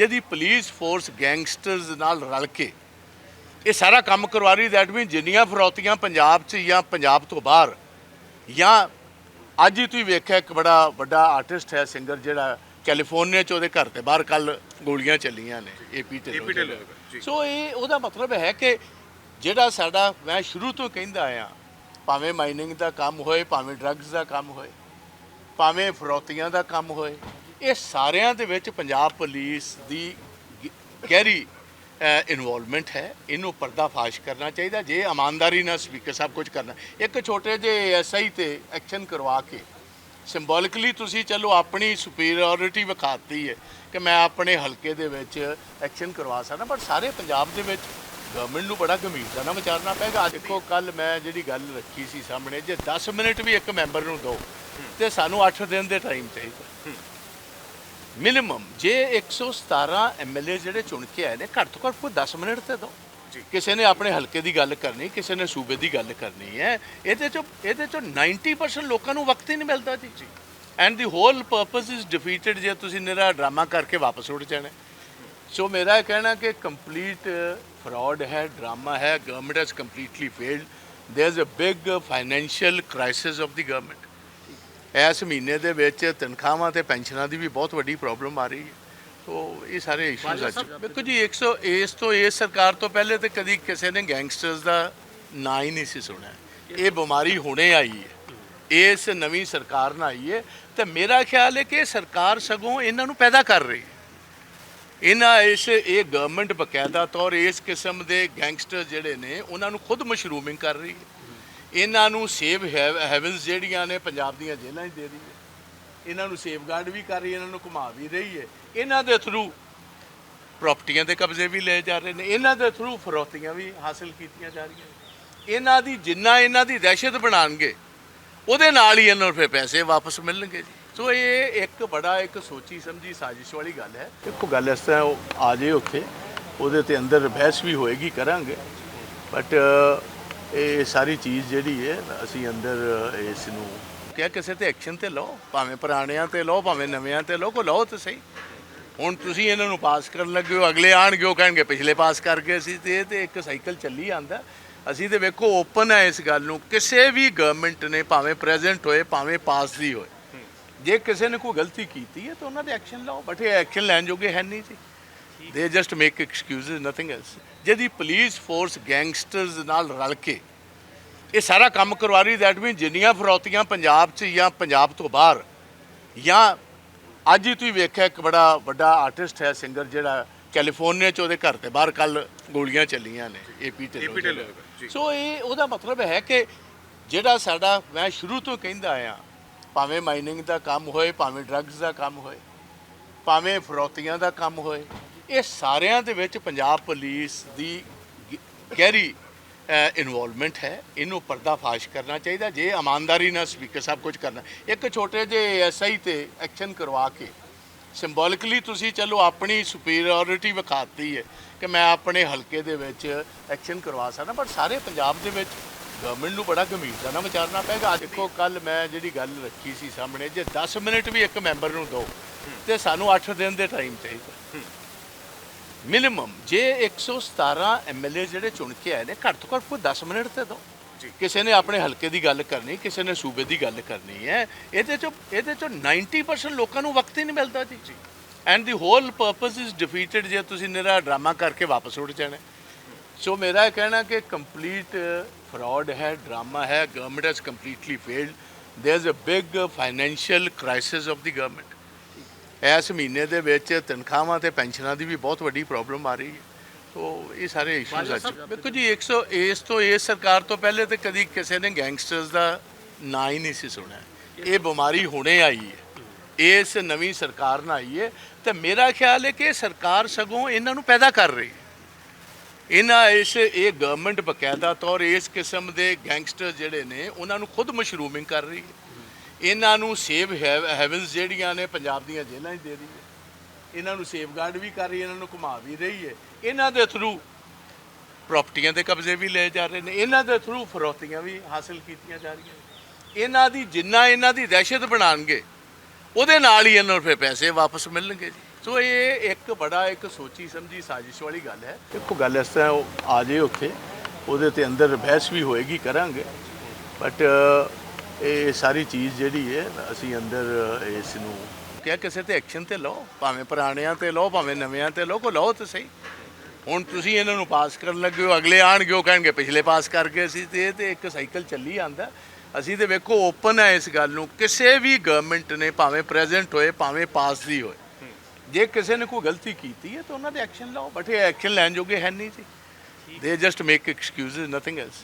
ਜਿਹਦੀ police force gangsters ਨਾਲ ਰਲ ਕੇ ਇਹ ਸਾਰਾ ਕੰਮ ਕਰਵਾ ਰਹੀ ਦੈਟ ਮੀਨ ਜਿੰਨੀਆਂ ਫਰੌਤੀਆਂ ਪੰਜਾਬ 'ਚ ਜਾਂ ਪੰਜਾਬ ਤੋਂ ਬਾਹਰ ਜਾਂ ਅੱਜ ਹੀ ਤੁਸੀਂ ਵੇਖਿਆ ਇੱਕ ਬੜਾ ਵੱਡਾ ਆਰਟਿਸਟ ਹੈ ਸਿੰਗਰ ਜਿਹੜਾ ਕੈਲੀਫੋਰਨੀਆ 'ਚ ਉਹਦੇ ਘਰ ਤੇ ਬਾਹਰ ਕੱਲ ਗੋਲੀਆਂ ਚੱਲੀਆਂ ਨੇ ਏਪੀ ਢਿੱਲੋਂ। ਸੋ ਇਹ ਉਹਦਾ ਮਤਲਬ ਹੈ ਕਿ ਜਿਹੜਾ ਸਾਡਾ ਮੈਂ ਸ਼ੁਰੂ ਤੋਂ ਕਹਿੰਦਾ ਆਇਆ ਭਾਵੇਂ ਮਾਈਨਿੰਗ ਦਾ ਕੰਮ ਹੋਏ ਭਾਵੇਂ ਡਰੱਗਸ ਦਾ ਕੰਮ ਹੋਏ ਭਾਵੇਂ ਫਰੌਤੀਆਂ ਦਾ ਕੰਮ ਹੋਏ ਇਹ ਸਾਰਿਆਂ ਦੇ ਵਿੱਚ ਪੰਜਾਬ ਪੁਲਿਸ ਦੀ ਗਹਿਰੀ ਇਨਵੋਲਵਮੈਂਟ ਹੈ। ਇਹਨੂੰ ਪਰਦਾਫਾਸ਼ ਕਰਨਾ ਚਾਹੀਦਾ, ਜੇ ਇਮਾਨਦਾਰੀ ਨਾਲ ਸਪੀਕਰ ਸਾਹਿਬ ਕੁਝ ਕਰਨਾ। ਇੱਕ ਛੋਟੇ ਜਿਹੇ ਐਸਆਈ ਤੇ ਐਕਸ਼ਨ ਕਰਵਾ ਕੇ ਸਿੰਬੋਲਿਕਲੀ ਤੁਸੀਂ ਚਲੋ ਆਪਣੀ ਸੁਪੀਰੀਅਰਿਟੀ ਵਿਖਾਤੀ ਹੈ ਕਿ ਮੈਂ ਆਪਣੇ ਹਲਕੇ ਦੇ ਵਿੱਚ ਐਕਸ਼ਨ ਕਰਵਾ ਸਕਦਾ, ਪਰ ਸਾਰੇ ਪੰਜਾਬ ਦੇ ਵਿੱਚ ਗਵਰਨਮੈਂਟ ਨੂੰ ਬੜਾ ਗੰਭੀਰਤਾ ਨਾਲ ਵਿਚਾਰਨਾ ਪਏਗਾ। ਦੇਖੋ ਕੱਲ ਮੈਂ ਜਿਹੜੀ ਗੱਲ ਰੱਖੀ ਸੀ ਸਾਹਮਣੇ, ਜੇ 10 ਮਿੰਟ ਵੀ ਇੱਕ ਮੈਂਬਰ ਨੂੰ ਦਿਓ ਤੇ ਸਾਨੂੰ 8 ਦਿਨ ਦੇ ਟਾਈਮ ਚਾਹੀਦਾ। ਮਿਨੀਮਮ ਜੇ 117 ਐਮਐਲਏ ਜਿਹੜੇ ਚੁਣ ਕੇ ਆਏ ਨੇ ਘੱਟ ਤੋਂ ਘੱਟ ਕੋਈ 10 ਮਿੰਟ ਤੇ ਜੀ। ਕਿਸੇ ਨੇ ਆਪਣੇ ਹਲਕੇ ਦੀ ਗੱਲ ਕਰਨੀ ਕਿਸੇ ਨੇ ਸੂਬੇ ਦੀ ਗੱਲ ਕਰਨੀ ਹੈ ਇਹਦੇ ਚੋਂ ਇਹਦੇ ਚੋਂ 90% ਲੋਕਾਂ ਨੂੰ ਵਕਤ ਹੀ ਨਹੀਂ ਮਿਲਦਾ ਜੀ। And the whole purpose is defeated ਜੇ ਤੁਸੀਂ ਨਿਹਰਾ ਡਰਾਮਾ ਕਰਕੇ ਵਾਪਸ ਉੱਡ ਜਾਣਾ। ਸੋ ਮੇਰਾ ਇਹ ਕਹਿਣਾ ਕਿ ਕੰਪਲੀਟ ਫਰਾਡ ਹੈ ਡਰਾਮਾ ਹੈ government has completely failed there is a big financial crisis of the government ਇਸ ਮਹੀਨੇ ਦੇ ਵਿੱਚ ਤਨਖਾਹਾਂ ਤੇ ਪੈਨਸ਼ਨਾਂ ਦੀ ਵੀ ਬਹੁਤ ਵੱਡੀ ਪ੍ਰੋਬਲਮ ਆ ਰਹੀ ਹੈ। ਸੋ ਇਹ ਸਾਰੇ ਇਸ਼ੂਜ਼ ਆ ਦੇਖੋ ਜੀ 100 ਇਸ ਤੋਂ ਇਸ ਸਰਕਾਰ ਤੋਂ ਪਹਿਲੇ ਤੇ ਕਦੀ ਕਿਸੇ ਨੇ ਗੈਂਗਸਟਰਸ ਦਾ ਨਾਂ ਹੀ ਨਹੀਂ ਸੀ ਸੁਣਿਆ। ਇਹ ਬਿਮਾਰੀ ਹੁਣੇ ਆਈ ਹੈ। ਇਸ ਨਵੀਂ ਸਰਕਾਰ ਨਾਲ ਆਈ ਹੈ ਤੇ ਮੇਰਾ ਖਿਆਲ ਹੈ ਕਿ ਇਹ ਸਰਕਾਰ ਸਗੋਂ ਇਹਨਾਂ ਨੂੰ ਪੈਦਾ ਕਰ ਰਹੀ ਹੈ। ਇਹਨਾਂ ਇਸ ਇਹ ਗਵਰਨਮੈਂਟ ਬਕਾਇਦਾ ਤੌਰ ਇਸ ਕਿਸਮ ਦੇ ਗੈਂਗਸਟਰ ਜਿਹੜੇ ਨੇ ਉਹਨਾਂ ਨੂੰ ਖੁਦ ਮਸ਼ਰੂਮਿੰਗ ਕਰ ਰਹੀ ਹੈ। ਇਹਨਾਂ ਨੂੰ ਸੇਵ ਹੈਵਨਸ ਜਿਹੜੀਆਂ ਨੇ ਪੰਜਾਬ ਦੀਆਂ ਜੇਲ੍ਹਾਂ 'ਚ ਦੇ ਰਹੀ ਹੈ। ਇਹਨਾਂ ਨੂੰ ਸੇਫਗਾਰਡ ਵੀ ਕਰ ਰਹੀ ਹੈ, ਇਹਨਾਂ ਨੂੰ ਘੁਮਾ ਵੀ ਰਹੀ ਹੈ। ਇਹਨਾਂ ਦੇ ਥਰੂ ਪ੍ਰਾਪਰਟੀਆਂ ਦੇ ਕਬਜ਼ੇ ਵੀ ਲਏ ਜਾ ਰਹੇ ਨੇ। ਇਹਨਾਂ ਦੇ ਥਰੂ ਫਰੋਤੀਆਂ ਵੀ ਹਾਸਲ ਕੀਤੀਆਂ ਜਾ ਰਹੀਆਂ ਇਹਨਾਂ ਦੀ ਜਿੰਨਾ ਇਹਨਾਂ ਦੀ ਦਹਿਸ਼ਤ ਬਣਾਉਣਗੇ ਉਹਦੇ ਨਾਲ ਹੀ ਇਹਨਾਂ ਨੂੰ ਫਿਰ ਪੈਸੇ ਵਾਪਸ ਮਿਲਣਗੇ ਜੀ। ਸੋ ਇਹ ਇੱਕ ਬੜਾ ਇੱਕ ਸੋਚੀ ਸਮਝੀ ਸਾਜ਼ਿਸ਼ ਵਾਲੀ ਗੱਲ ਹੈ। ਦੇਖੋ ਗੱਲ ਇਸ ਤਰ੍ਹਾਂ ਉਹ ਆ ਜੇ ਉੱਥੇ, ਉਹਦੇ ਤੇ ਅੰਦਰ ਬਹਿਸ ਵੀ ਹੋਏਗੀ ਕਰਾਂਗੇ। ਬਟ ਇਹ ਸਾਰੀ ਚੀਜ਼ ਜਿਹੜੀ ਹੈ, ਅਸੀਂ ਅੰਦਰ ਇਸ ਨੂੰ ਕਿਹਾ ਕਿਸੇ ਤੇ ਐਕਸ਼ਨ ਤੇ ਲਓ, ਭਾਵੇਂ ਪੁਰਾਣਿਆਂ ਤੇ ਲਓ, ਭਾਵੇਂ ਨਵਿਆਂ ਤੇ ਲਓ, ਕੋ ਲਓ ਤੇ ਸਹੀ। ਹੁਣ ਤੁਸੀਂ ਇਹਨਾਂ ਨੂੰ ਪਾਸ ਕਰਨ ਲੱਗੇ ਹੋ, ਅਗਲੇ ਆਣਗੇ, ਉਹ ਕਹਿਣਗੇ, ਪਿਛਲੇ ਪਾਸ ਕਰਕੇ ਅਸੀਂ ਸੀ ਤੇ ਇਹ ਤੇ ਇੱਕ ਸਾਈਕਲ ਚੱਲੀ ਆਂਦਾ ਅਸੀਂ ਤੇ ਵੇਖੋ ਓਪਨ ਹੈ ਇਸ ਗੱਲ ਨੂੰ। ਕਿਸੇ ਵੀ ਗਵਰਨਮੈਂਟ ਨੇ, ਭਾਵੇਂ ਪ੍ਰੈਜ਼ੈਂਟ ਹੋਏ, ਭਾਵੇਂ ਪਾਸ ਦੀ ਹੋਏ, ਜੇ ਕਿਸੇ ਨੇ ਕੋਈ ਗਲਤੀ ਕੀਤੀ ਹੈ, ਤਾਂ ਉਹਨਾਂ ਦੇ ਐਕਸ਼ਨ ਲਓ। ਬਟ ਇਹ ਐਕਸ਼ਨ ਲੈਣ ਜੋਗੇ ਹੈ ਨਹੀਂ ਜੀ। They just make excuses nothing else ਜਿਹਦੀ ਪੁਲਿਸ ਫੋਰਸ ਗੈਂਗਸਟਰਸ ਨਾਲ ਰਲ ਕੇ ਇਹ ਸਾਰਾ ਕੰਮ ਕਰਵਾ ਰਹੀ ਦੈਟ ਮੀਨ ਜਿੰਨੀਆਂ ਫਰੌਤੀਆਂ ਪੰਜਾਬ 'ਚ ਜਾਂ ਪੰਜਾਬ ਤੋਂ ਬਾਹਰ ਜਾਂ ਅੱਜ ਹੀ ਤੁਸੀਂ ਵੇਖਿਆ ਇੱਕ ਬੜਾ ਵੱਡਾ ਆਰਟਿਸਟ ਹੈ ਸਿੰਗਰ ਜਿਹੜਾ ਕੈਲੀਫੋਰਨੀਆ 'ਚ ਉਹਦੇ ਘਰ ਤੇ ਬਾਹਰ ਕੱਲ ਗੋਲੀਆਂ ਚੱਲੀਆਂ ਨੇ ਏਪੀ AP ਢਿੱਲੋਂ, ਜੀ। ਸੋ ਇਹ ਉਹਦਾ ਮਤਲਬ ਹੈ ਕਿ ਜਿਹੜਾ ਸਾਡਾ ਮੈਂ ਸ਼ੁਰੂ ਤੋਂ ਕਹਿੰਦਾ ਆਇਆ ਭਾਵੇਂ ਮਾਈਨਿੰਗ ਦਾ ਕੰਮ ਹੋਏ ਭਾਵੇਂ ਡਰੱਗਸ ਦਾ ਕੰਮ ਹੋਏ ਭਾਵੇਂ ਫਰੌਤੀਆਂ ਦਾ ਕੰਮ ਹੋਏ ਇਹ ਸਾਰਿਆਂ ਦੇ ਵਿੱਚ ਪੰਜਾਬ ਪੁਲਿਸ ਦੀ ਗਹਿਰੀ ਇਨਵੋਲਵਮੈਂਟ ਹੈ। ਇਹਨੂੰ ਪਰਦਾਫਾਸ਼ ਕਰਨਾ ਚਾਹੀਦਾ। ਜੇ ਇਮਾਨਦਾਰੀ ਨਾਲ ਸਪੀਕਰ ਸਾਹਿਬ ਕੁਝ ਕਰਨਾ। ਇੱਕ ਛੋਟੇ ਜਿਹੇ ਐਸਆਈ ਤੇ ਐਕਸ਼ਨ ਕਰਵਾ ਕੇ ਸਿੰਬੋਲਿਕਲੀ ਤੁਸੀਂ ਚਲੋ ਆਪਣੀ ਸੁਪੀਰੀਅਰਿਟੀ ਵਿਖਾਤੀ ਹੈ ਕਿ ਮੈਂ ਆਪਣੇ ਹਲਕੇ ਦੇ ਵਿੱਚ ਐਕਸ਼ਨ ਕਰਵਾ ਸਕਦਾ। ਪਰ ਸਾਰੇ ਪੰਜਾਬ ਦੇ ਵਿੱਚ ਗਵਰਨਮੈਂਟ ਨੂੰ ਬੜਾ ਗੰਭੀਰਤਾ ਨਾਲ ਵਿਚਾਰਨਾ ਪਏਗਾ। ਦੇਖੋ ਕੱਲ ਮੈਂ ਜਿਹੜੀ ਗੱਲ ਰੱਖੀ ਸੀ ਸਾਹਮਣੇ, ਜੇ 10 ਮਿੰਟ ਵੀ ਇੱਕ ਮੈਂਬਰ ਨੂੰ ਦਿਓ ਤੇ ਸਾਨੂੰ 8 ਦਿਨ ਦੇ ਟਾਈਮ ਚਾਹੀਦਾ। ਮਿਨੀਮਮ ਜੇ 117 ਐਮਐਲਏ ਜਿਹੜੇ ਚੁਣ ਕੇ ਆਏ ਨੇ ਘੱਟ ਤੋਂ ਘੱਟ ਕੋਈ 10 ਮਿੰਟ ਤੇ ਜੀ। ਕਿਸੇ ਨੇ ਆਪਣੇ ਹਲਕੇ ਦੀ ਗੱਲ ਕਰਨੀ ਕਿਸੇ ਨੇ ਸੂਬੇ ਦੀ ਗੱਲ ਕਰਨੀ ਹੈ ਇਹਦੇ ਚੋਂ ਇਹਦੇ ਚੋਂ 90% ਲੋਕਾਂ ਨੂੰ ਵਕਤ ਹੀ ਨਹੀਂ ਮਿਲਦਾ ਜੀ। And the whole purpose is defeated ਜੇ ਤੁਸੀਂ ਨਿਹਰਾ ਡਰਾਮਾ ਕਰਕੇ ਵਾਪਸ ਉੱਡ ਜਾਣਾ। ਸੋ ਮੇਰਾ ਇਹ ਕਹਿਣਾ ਕਿ ਕੰਪਲੀਟ ਫਰਾਡ ਹੈ ਡਰਾਮਾ ਹੈ government has completely failed there is a big financial crisis of the government ਇਸ ਮਹੀਨੇ ਦੇ ਵਿੱਚ ਤਨਖਾਹਾਂ ਤੇ ਪੈਨਸ਼ਨਾਂ ਦੀ ਵੀ ਬਹੁਤ ਵੱਡੀ ਪ੍ਰੋਬਲਮ ਆ ਰਹੀ ਹੈ। ਸੋ ਇਹ ਸਾਰੇ ਇਸ਼ੂਜ਼ ਆ ਦੇਖੋ ਜੀ 100 ਇਸ ਤੋਂ ਇਸ ਸਰਕਾਰ ਤੋਂ ਪਹਿਲੇ ਤੇ ਕਦੀ ਕਿਸੇ ਨੇ ਗੈਂਗਸਟਰਸ ਦਾ ਨਾਂ ਹੀ ਨਹੀਂ ਸੀ ਸੁਣਿਆ। ਇਹ ਬਿਮਾਰੀ ਹੁਣੇ ਆਈ ਹੈ। ਇਸ ਨਵੀਂ ਸਰਕਾਰ ਨਾਲ ਆਈ ਹੈ ਤੇ ਮੇਰਾ ਖਿਆਲ ਹੈ ਕਿ ਸਰਕਾਰ ਸਗੋਂ ਇਹਨਾਂ ਨੂੰ ਪੈਦਾ ਕਰ ਰਹੀ ਹੈ। ਇਹਨਾਂ ਇਸ ਇਹ ਗਵਰਨਮੈਂਟ ਬਕਾਇਦਾ ਤੌਰ ਇਸ ਕਿਸਮ ਦੇ ਗੈਂਗਸਟਰ ਜਿਹੜੇ ਨੇ ਉਹਨਾਂ ਨੂੰ ਖੁਦ ਮਸ਼ਰੂਮਿੰਗ ਕਰ ਰਹੀ ਹੈ। ਇਹਨਾਂ ਨੂੰ ਸੇਵ ਹੈਵਨਸ ਜਿਹੜੀਆਂ ਨੇ ਪੰਜਾਬ ਦੀਆਂ ਜੇਲ੍ਹਾਂ 'ਚ ਦੇ ਰਹੀ ਹੈ। ਇਹਨਾਂ ਨੂੰ ਸੇਫਗਾਰਡ ਵੀ ਕਰ ਰਹੀ ਹੈ, ਇਹਨਾਂ ਨੂੰ ਘੁਮਾ ਵੀ ਰਹੀ ਹੈ। ਇਹਨਾਂ ਦੇ ਥਰੂ ਪ੍ਰਾਪਰਟੀਆਂ ਦੇ ਕਬਜ਼ੇ ਵੀ ਲਏ ਜਾ ਰਹੇ ਨੇ। ਇਹਨਾਂ ਦੇ ਥਰੂ ਫਰੋਤੀਆਂ ਵੀ ਹਾਸਲ ਕੀਤੀਆਂ ਜਾ ਰਹੀਆਂ ਇਹਨਾਂ ਦੀ ਜਿੰਨਾ ਇਹਨਾਂ ਦੀ ਦਹਿਸ਼ਤ ਬਣਾਉਣਗੇ ਉਹਦੇ ਨਾਲ ਹੀ ਇਹਨਾਂ ਨੂੰ ਫਿਰ ਪੈਸੇ ਵਾਪਸ ਮਿਲਣਗੇ ਜੀ। ਸੋ ਇਹ ਇੱਕ ਬੜਾ ਇੱਕ ਸੋਚੀ ਸਮਝੀ ਸਾਜ਼ਿਸ਼ ਵਾਲੀ ਗੱਲ ਹੈ। ਇੱਕੋ ਗੱਲ ਇਸ ਤਰ੍ਹਾਂ ਉਹ ਆ ਜੇ ਉੱਥੇ, ਉਹਦੇ ਤੇ ਅੰਦਰ ਬਹਿਸ ਵੀ ਹੋਏਗੀ ਕਰਾਂਗੇ। ਬਟ ਇਹ ਸਾਰੀ ਚੀਜ਼ ਜਿਹੜੀ ਹੈ, ਅਸੀਂ ਅੰਦਰ ਇਸ ਨੂੰ ਕਿਹਾ ਕਿਸੇ ਤੇ ਐਕਸ਼ਨ ਤੇ ਲਓ, ਭਾਵੇਂ ਪੁਰਾਣਿਆਂ ਤੇ ਲਓ, ਭਾਵੇਂ ਨਵਿਆਂ ਤੇ ਲਓ, ਕੋ ਲਓ ਤੇ ਸਹੀ। ਹੁਣ ਤੁਸੀਂ ਇਹਨਾਂ ਨੂੰ ਪਾਸ ਕਰਨ ਲੱਗੇ ਹੋ, ਅਗਲੇ ਆਣਗੇ, ਉਹ ਕਹਿਣਗੇ, ਪਿਛਲੇ ਪਾਸ ਕਰਕੇ ਅਸੀਂ ਸੀ ਤੇ ਇਹ ਤੇ ਇੱਕ ਸਾਈਕਲ ਚੱਲੀ ਆਂਦਾ ਅਸੀਂ ਤੇ ਵੇਖੋ ਓਪਨ ਹੈ ਇਸ ਗੱਲ ਨੂੰ। ਕਿਸੇ ਵੀ ਗਵਰਨਮੈਂਟ ਨੇ, ਭਾਵੇਂ ਪ੍ਰੈਜ਼ੈਂਟ ਹੋਏ, ਭਾਵੇਂ ਪਾਸ ਦੀ ਹੋਏ, ਜੇ ਕਿਸੇ ਨੇ ਕੋਈ ਗਲਤੀ ਕੀਤੀ ਹੈ, ਤਾਂ ਉਹਨਾਂ ਤੇ ਐਕਸ਼ਨ ਲਓ। ਬਟ ਇਹ ਐਕਸ਼ਨ ਲੈਣ ਜੋਗੇ ਹੈ ਨਹੀਂ ਜੀ। They just make excuses nothing else